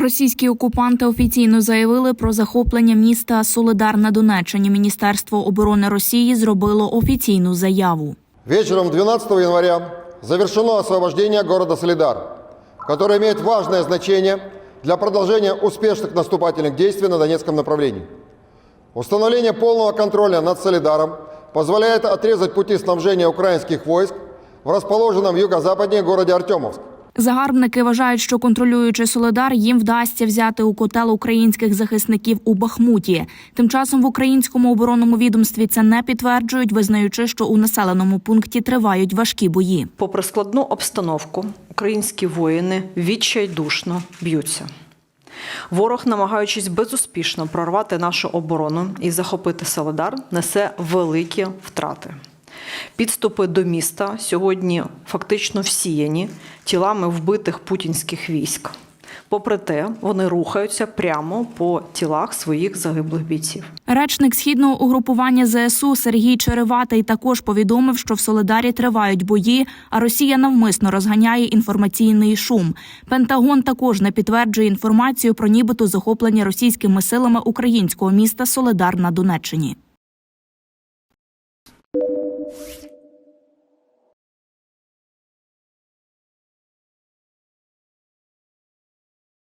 Російські окупанти офіційно заявили про захоплення міста Солидар на Донеччині. Міністерство оборони Росії зробило офіційну заяву. Вечером 12 января завершено освобождение города Солидар, который имеет важное значение для продолжения успешных наступательных действий на Донецком направлении. Установление полного контроля над Солидаром позволяет отрезать пути снабжения украинских войск в расположенном юго-западнее городе Артемовск. Загарбники вважають, що контролюючи Солидар, їм вдасться взяти у котел українських захисників у Бахмуті. Тим часом в українському оборонному відомстві це не підтверджують, визнаючи, що у населеному пункті тривають важкі бої. Попри складну обстановку, українські воїни відчайдушно б'ються. Ворог, намагаючись безуспішно прорвати нашу оборону і захопити Солидар, несе великі втрати. Підступи до міста сьогодні фактично всіяні тілами вбитих путінських військ. Попри те, вони рухаються прямо по тілах своїх загиблих бійців. Речник східного угрупування ЗСУ Сергій Череватий також повідомив, що в Солидарі тривають бої, а Росія навмисно розганяє інформаційний шум. Пентагон також не підтверджує інформацію про нібито захоплення російськими силами українського міста Солидар на Донеччині. Thank you.